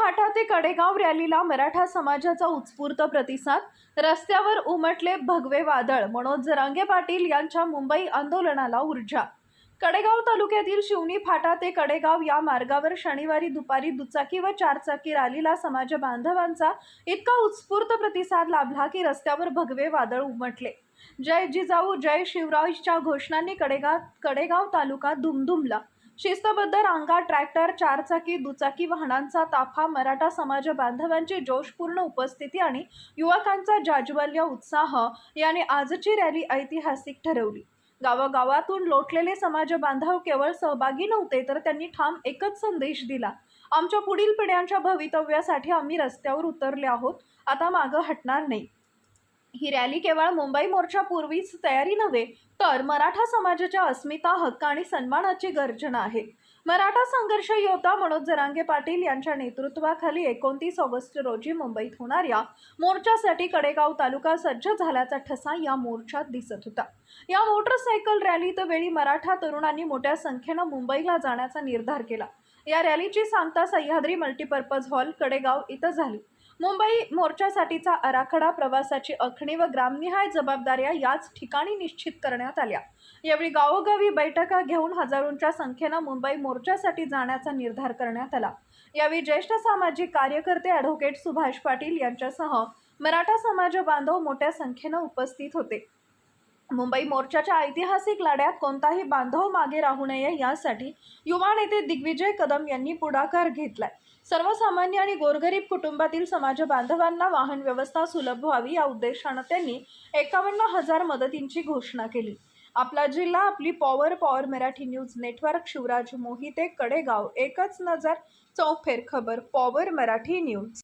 फाटा ते कडेगाव रॅलीला मराठा समाजाचा उत्स्फूर्त प्रतिसाद. रस्त्यावर उमटले भगवे वादळ मनोज जरांगे पाटील यांच्या मुंबई आंदोलनाला ऊर्जा. कडेगाव तालुक्यातील शिवणी फाटा ते कडेगाव या मार्गावर शनिवारी दुपारी दुचाकी व चारचाकी रॅलीला समाज बांधवांचा इतका उत्स्फूर्त प्रतिसाद लाभला की रस्त्यावर भगवे वादळ उमटले. जय जिजाऊ जय शिवराजच्या घोषणांनी कडेगाव कडेगाव तालुका दुमदुमला. शिस्तबद्ध रांगा ट्रॅक्टर चारचाकी दुचाकी वाहनांचा ताफा मराठा समाज बांधवांची जोशपूर्ण उपस्थिती आणि युवकांचा जाज्वल्य उत्साह याने आजची रॅली ऐतिहासिक ठरवली. गावागावातून लोटलेले समाज बांधव केवळ सहभागी नव्हते तर त्यांनी ठाम एकच संदेश दिला. आमच्या पुढील पिढ्यांच्या भवितव्यासाठी आम्ही रस्त्यावर उतरले आहोत आता मागं हटणार नाही. ही रॅली केवळ मुंबई मोर्चा पूर्वीच तयारी नव्हे तर मराठा समाजाच्या अस्मिता हक्क आणि सन्मानाची गर्जना आहे. मराठा संघर्ष योद्धा मनोज जरांगे पाटील यांच्या नेतृत्वाखाली एकोणतीस ऑगस्ट रोजी मुंबईत होणाऱ्या मोर्चासाठी कडेगाव तालुका सज्ज झाल्याचा ठसा या मोर्चात दिसत होता. या मोटरसायकल रॅलीत वेळी मराठा तरुणांनी मोठ्या संख्येनं मुंबईला जाण्याचा निर्धार केला. या रॅलीची सांगता सह्याद्री मल्टीपर्पज हॉल कडेगाव इथं झाली. मुंबई मोर्चासाठीचा आराखडा प्रवासाची आखणी व ग्रामनिहाय जबाबदाऱ्या याच ठिकाणी निश्चित करण्यात आल्या. यावेळी गावोगावी बैठका घेऊन हजारोंच्या संख्येनं मुंबई मोर्चासाठी जाण्याचा निर्धार करण्यात आला. यावेळी ज्येष्ठ सामाजिक कार्यकर्ते ॲडव्होकेट सुभाष पाटील यांच्यासह मराठा समाज बांधव मोठ्या संख्येनं उपस्थित होते. मुंबई मोर्चाच्या ऐतिहासिक लढ्यात कोणताही बांधव मागे राहू नये यासाठी युवा नेते दिग्विजय कदम यांनी पुढाकार घेतलाय. सर्वसामान्य आणि गोरगरीब कुटुंबातील समाज बांधवांना वाहन व्यवस्था सुलभ व्हावी या उद्देशानं त्यांनी एकावन्न हजार मदतींची घोषणा केली. आपला जिल्हा आपली power power Marathi news network Shivraj Mohite Kadegaon एकच नजर चौफेर खबर पॉवर मराठी न्यूज.